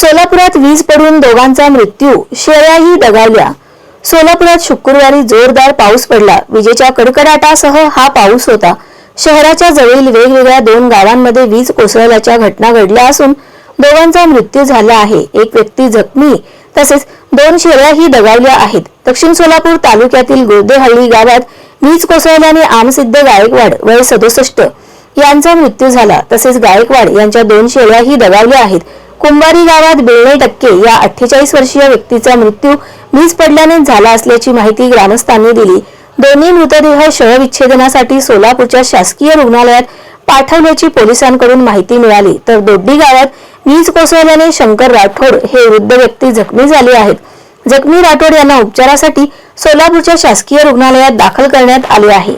सोलापुरात वीज पडून दोघांचा मृत्यू शेळ्याही दगावल्या. सोलापुरात शुक्रवारी जोरदार पाऊस पडला. विजेच्या कडकडाटासह हा पाऊस होता. शहराच्या जवळील वेगवेगळ्या दोन गावांमध्ये वीज कोसळल्याच्या घटना घडल्या असून दोघांचा मृत्यू झाला आहे. एक व्यक्ती जखमी तसेच दोन शेळ्याही दगावल्या आहेत. दक्षिण सोलापूर तालुक्यातील गोदेहಳ್ಳಿ गावात वीज कोसळल्याने आमसिद्ध गायकवाड वय सदुसष्ट यांचा मृत्यू झाला. तसेच गायकवाड यांच्या दोन शेळ्याही दगावल्या आहेत. कुंभारी गावात बेळणे टक्के या अठ्ठेचाळीस वर्षीय व्यक्तीचा मृत्यू वीज पडल्याने झाला असल्याची माहिती ग्रामस्थांनी दिली. दोन्ही मृतदेह शहविच्छेदनासाठी सोलापूरच्या शासकीय रुग्णालयात पाठवल्याची पोलिसांकडून माहिती मिळाली. तर दोड्डी गावात वीज कोसळल्याने शंकर राठोड हे वृद्ध व्यक्ती जखमी झाले आहेत. जखमी राठोड यांना उपचारासाठी सोलापूरच्या शासकीय रुग्णालयात दाखल करण्यात आले आहे.